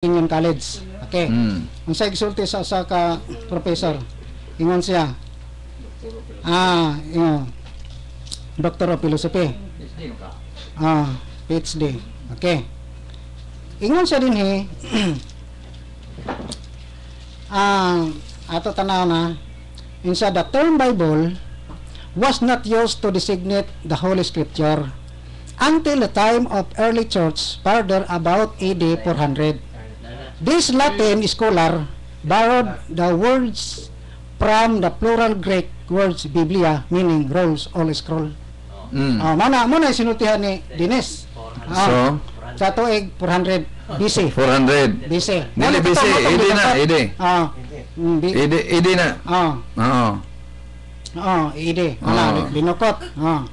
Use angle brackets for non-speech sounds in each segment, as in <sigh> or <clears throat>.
Union College. Okay. Mm. Ang sa exulti sa usa ka professor, ingon siya, ah, ingon, Doctor of Philosophy. Ah, PhD. Okay. Ingon siya din he, <clears throat> ah, ato tanaw na, in sa the term Bible was not used to designate the Holy Scripture until the time of early church further about AD 400. This Latin scholar borrowed the words from the plural Greek words Biblia meaning rolls all scroll. Mm. Ah, mana muna sinultihan ni Dines. Ah, sa tuig 400 BC. 400. BC. Dili BC, idi na, idi. Ah. bi- Idi, idi na. Ah, Oo. ah, idi. Wala, binukot. Ah.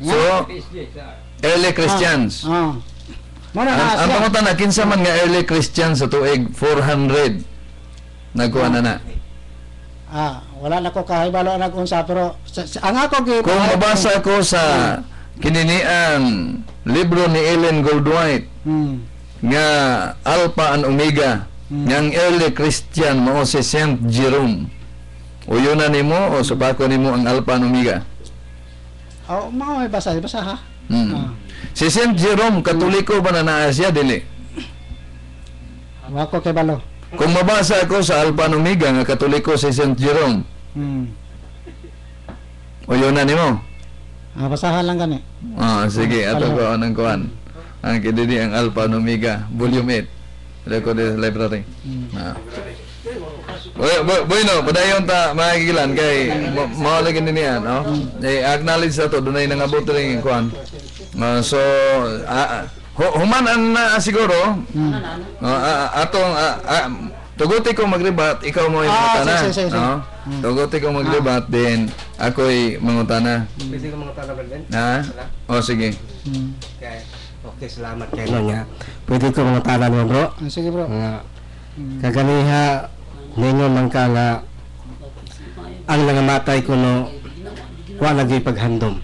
So, early Christians. Ah. Muna Ang, na ang pangutan na, kinsa man nga early Christians sa tuig 400. Nagkuha na na. Ah, wala na ko kahibalo nag unsa pero sa, sa, ang ako gi Kung mabasa ko sa kininiang libro ni Ellen Goldwhite Hmm. nga Alpha and Omega Hmm. nga ang early Christian mo si Saint Jerome. Uyunan nimo o subako nimo ang Alpha and Omega. Oh, mga may basa, basa ha. Mm. Ah. Si Saint Jerome, katoliko ba na naa siya? Dili. Wa ko kay balo. Kung mabasa ko sa Alpha and Omega nga katoliko si Saint Jerome, Hmm. uyunan nimo. Ah, basahan lang gani. Ah, sige, Ah, ato ko anong kuan. Ang kididi ang Alpha and Omega, volume 8. Ito ko sa library. Hmm. Ah. Bueno, padayon ta makikilan kay ma- mao lagi niya, no? Eh acknowledge sa to dunay nangabot ring kuan. Ah, so ah, hu- human an na siguro. Ah, ah, atong ah, ah, tuguti ko magribat, ikaw mo yung Ah, mangutana. sige, sige, sige. no? Tuguti ko magribat din ako'y mangutana. Pwede ko mga tanong Ben? Ha? O sige. Hmm. Okay. Okay, salamat kay no niya. Pwede ko mga tanong mo bro. Ah, sige bro. Nga kaganiha ninyo man ka nga ang nangamatay ko no wa lagi paghandom.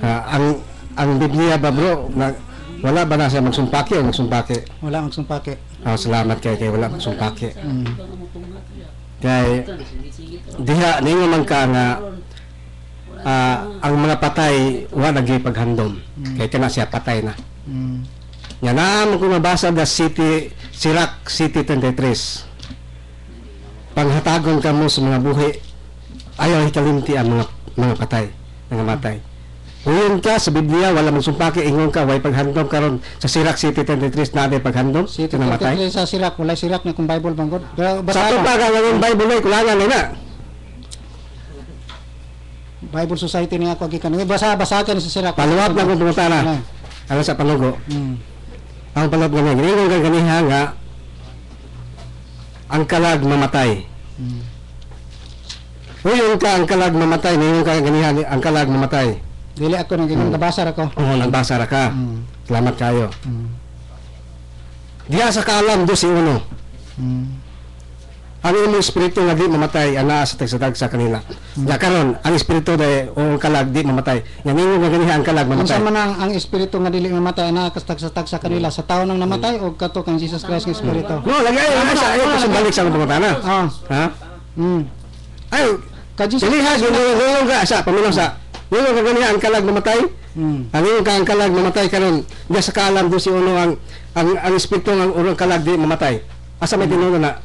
Ah, ang ang Biblia ba bro na, wala ba na siya magsumpaki o magsumpaki? Wala magsumpake. Ah, salamat kay kay wala magsumpaki. Hmm. Kay diha ninyo man ka nga ah, ang mga patay wa lagi paghandom. Kay kana siya patay na. Hmm. Yan naman kung nabasa the city, Sirac City 23. Panghatagon ka mo sa mga buhi, ayaw hikalimti ang mga, mga patay, mga matay. Uyon ka sa Biblia, wala mong sumpaki, ingon ka, way paghandom karon sa Sirac City 23 na natin paghandom, si namatay. sa sirak, wala sirak na kung Bible. Pero Sa basa ito pa ka ngayon Bible ay kulangan na. Bible Society ni ako gikan. Basa basa kan sa sirak. Paluwap na kung pumunta na. Ah. Ano sa panugo. Hmm. Ang paluwap nga nga, ingon ka ganiha nga, ang kalag mamatay. Hmm. Uyon ka ang kalag mamatay, ingon ka ganiha ang kalag mamatay. Dili ako nang ginang nabasa ra ko. Oo, nagbasa ra ka. Hmm. Salamat kayo. Hmm. Diya sa kaalam do si uno. Hmm. Ang imong espiritu nga di mamatay ana sa tagsatag sa kanila. Hmm. Ya karon ang espiritu day o ang kalag di mamatay. Yan ingon nga ganiha ang kalag Unsa mamatay. man ang, ang espiritu nga dili mamatay na kastag sa tag sa kanila sa tawo nang namatay o kato kang Jesus Christ nga espiritu. No, lagi ay sa ay sa balik sa mga na. Ah. Ha? Hmm. Ay, Ka Jesus. dili ha, ingon ka sa pamilaw sa. Ingon ka ganiha ang kalag mamatay. Hmm. Ang ingon ka ang kalag mamatay karon. Diya sa kaalam do si uno ang ang ang espiritu ng urang kalag di mamatay. Asa may tinuod na?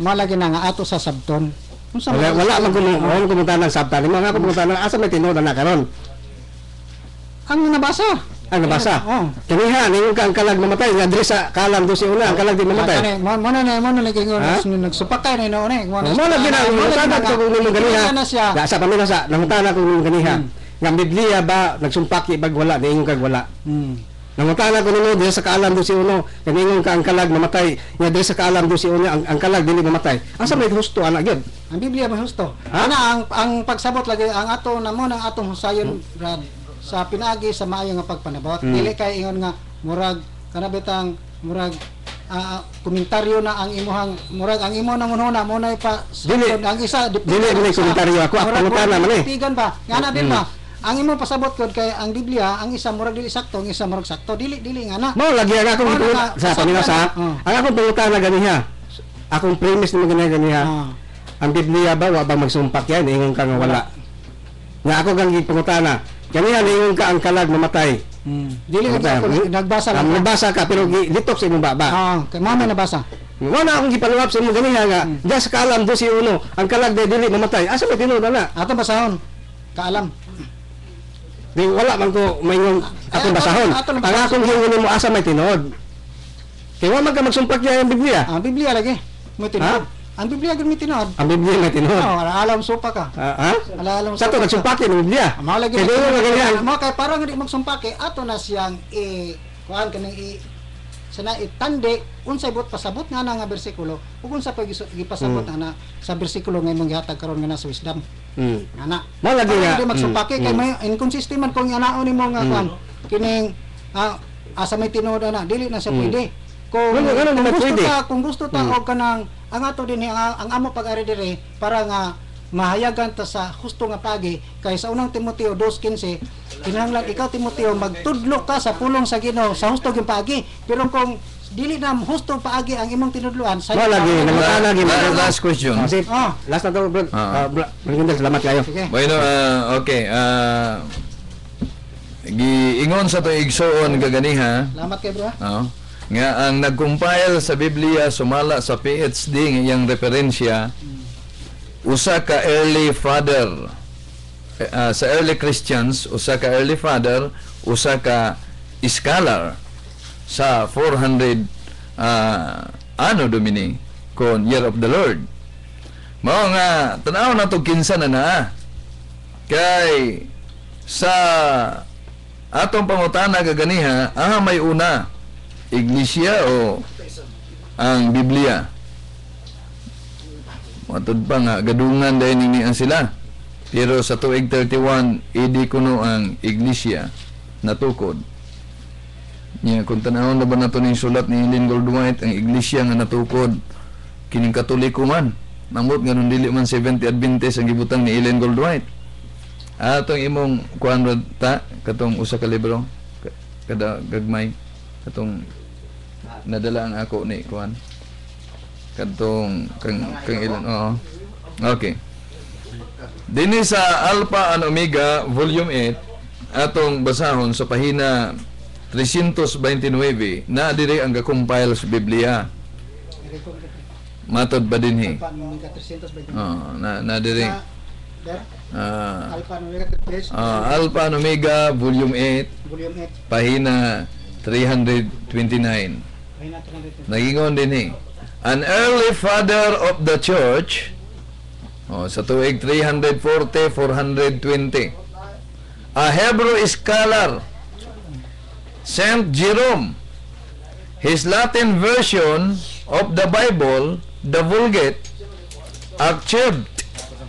Malagi na nga ato sa sabton. Unsa Wala wala man kuno wala kumunta ng sabta. Lima nga kumunta ng asa may tinuod na karon. Ang nabasa. Ang nabasa. Oh. Kaniha ningon ka ang kalag mamatay nga diri sa kaalam do si una ang kalag di mamatay. Kani, mo mo na mo na Ha? ngon nagsupakay na no ne. Mo na gina mo sa ko kung nimo ganiha. Da sa pamilya sa nangutana ko nimo ganiha. Hmm. Nga ang Biblia ba nagsumpaki bag wala ningon kag wala. Hmm. Nangutana ko nimo diri sa kaalam do si uno kaningon ka ang kalag mamatay nga diri sa kaalam do si uno ang, ang kalag dili mamatay. Asa may husto ana gyud? Ang Biblia ba husto? Ana ang ang pagsabot lagi ang ato na mo ng atong husayon brad sa pinagi sa maayo nga pagpanabot. Hmm. Dili kay ingon nga murag kanabitang murag ah, komentaryo na ang imuhang murag ang imo na mununa mo na pa Dili. ang isa Dili, dili, komentaryo ako. Ako, pangutana man eh. Tigan ba? Nga na din ba? ang imo pasabot kod kay ang Biblia ang isa murag dili sakto ang isa murag sakto dili dili nga na Mao lagi ang akong na ka- sa paminaw sa Oh. ang akong pangutana ganiha. Akong premise ni ganiha ganiha. Ah. Ang Biblia ba wa bang magsumpak yan ingon ka nga wala. Nga ako kang gipangutana. Ganiha ingon ka ang kalag mamatay. Hmm. Dili nga ba? ako nagbasa lang. Ang nabasa ka pero litok sa imong baba. Ah, kay mama nabasa. Wala akong gipaluwap sa imong ganiha nga. Just kalam do si uno. Ang kalag day dili mamatay. Asa ba tinuod na? Ato basahon. Kaalam. Di wala man ko mayngon akong ato- basahon. Ang akong hingon mo asa may tinuod. Kaya wa man ka magsumpak niya ang Biblia. Ang Biblia lagi. Mo tinod. Ang Biblia gud mi tinod. Ang Biblia may tinuod. Oh, ala alam supa ka. Ah, ha? Ala alam Sa to nagsumpaki ng Biblia. Mao lagi. Kaya doon nga ganyan. Mo kay parang hindi magsumpake ato na siyang i kuan kanang i sana itande unsay bot pasabot nga na nga bersikulo ug unsa pa gipasabot Hmm. nga na sa bersikulo nga imong gihatag karon nga na sa wisdom Hmm. nga na Mao lagi nga. Hindi magsumpake Mm, kay mm. may inconsistent man kung anaon nimo nga Mm. kuan kining ah, asa may tinuod na dili na siya Mm. pwede. Kung, Wala, wala kung naman gusto pwede. ta, kung gusto ta Mm. og kanang ang ato din ang, ang amo pag-ari dire para nga mahayagan ta sa husto nga pagi kay sa unang Timoteo 2:15 kinahanglan ikaw Timoteo magtudlo ka sa pulong sa Ginoo sa husto gyud pagi pero kung dili na husto paagi ang imong tinudluan sa Mao lagi La- nangutana lagi. la- last question. Ah, sige. Ah. Last na to, bro. Bro. Bro, salamat kayo. Bueno, ah, okay. ah giingon sa to igsoon gaganiha. Salamat kay bro. ha. Oh, nga ang nag-compile sa Biblia sumala sa PhD ng iyang referensya usa ka early father. Ah, sa early Christians usa ka early father usa ka scholar. Sa 400 ah, ano domini kon year of the Lord. Mao nga tanaw na to kinsa na na. Kay sa atong pangutana gaganiha aha may una iglesia o ang Biblia? Matod pa nga gadungan dahil ninian sila. Pero sa tuig 31 idi kuno ang iglesia natukod niya kung tanawon na ba nato ning sulat ni Lynn Goldwhite ang iglesia nga natukod kining katoliko man. Namot nga dili man 70 Adventist ang gibutang ni Ellen Goldwhite. Atong imong kuan ta katong usa ka libro ka- kada gagmay katong nadala ang ako ni kuan katong kang kang ilan oo okay dinhi sa Alpha and Omega volume 8 atong basahon sa pahina 329 na diri ang ga-compile sa Biblia matod ba dinhi Alpha Omega 320. oh na na diri ah Alpha Omega 320. ah, Alpha and Omega volume 8 Volume 8. pahina 329 Ayun na, 220. Nagingon din eh. An early father of the church, oh, sa tuig 340, 420. A Hebrew scholar, Saint Jerome, his Latin version of the Bible, the Vulgate, achieved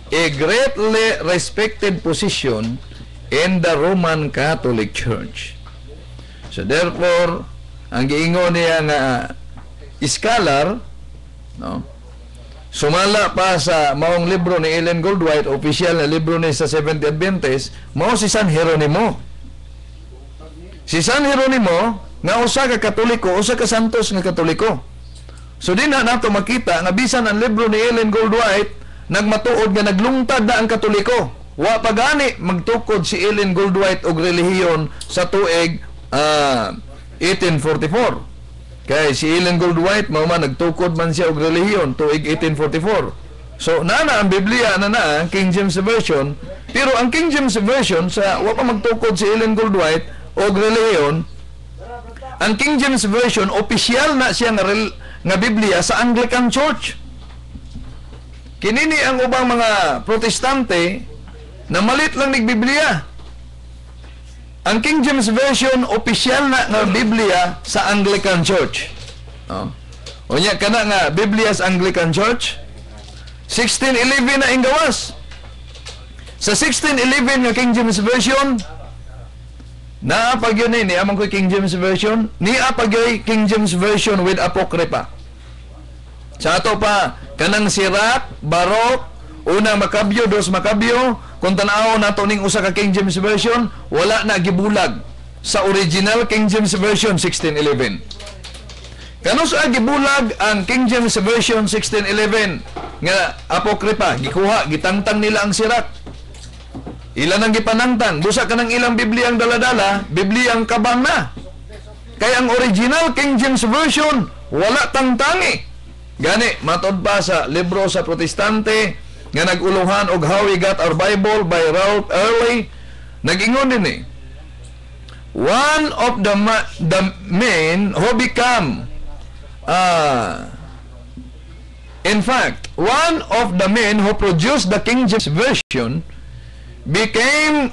a greatly respected position in the Roman Catholic Church. So therefore, ang giingon niya nga scholar, no? Sumala pa sa maong libro ni Ellen Goldwhite, official na libro ni sa Seventh Adventist, mao si San Jeronimo. Si San Jeronimo nga usa ka katoliko, usa ka santos nga katoliko. So di na nato makita nga bisan ang libro ni Ellen Goldwhite nagmatuod nga naglungtad na ang katoliko. Wa pa gani magtukod si Ellen Goldwhite og relihiyon sa tuig ah, 1844. Kay si Ellen Goldwhite mao man nagtukod man siya og relihiyon tuig 1844. So nana ang Biblia na na King James version, pero ang King James version sa wa pa magtukod si Ellen Goldwhite og relihiyon, ang King James version opisyal na siya nga rel- nga Biblia sa Anglican Church. Kinini ang ubang mga protestante na malit lang nig Biblia. Ang King James Version opisyal na nga Biblia sa Anglican Church. Oh. Unya kana nga Biblia sa Anglican Church 1611 na inggawas. Sa 1611 nga King James Version naa pag yun ni amang ko King James Version ni pag yun King James Version with apocrypha. Sa ato pa kanang Sirak, Barok, Una Makabyo, Dos Makabyo, kung tanaw nato ning usa ka King James version, wala na gibulag sa original King James version 1611. Kano sa gibulag ang King James version 1611 nga apokripa, gikuha, gitangtang nila ang sirat. Ilan ang gipanangtan, busa ka ng ilang Bibliyang daladala, Bibliyang kabang na. Kaya ang original King James version wala tangtangi. Gani matod pa sa libro sa Protestante nga naguluhan og How We Got Our Bible by Ralph Early nagingon din eh. One of the ma- the men who become uh, in fact, one of the men who produced the King James version became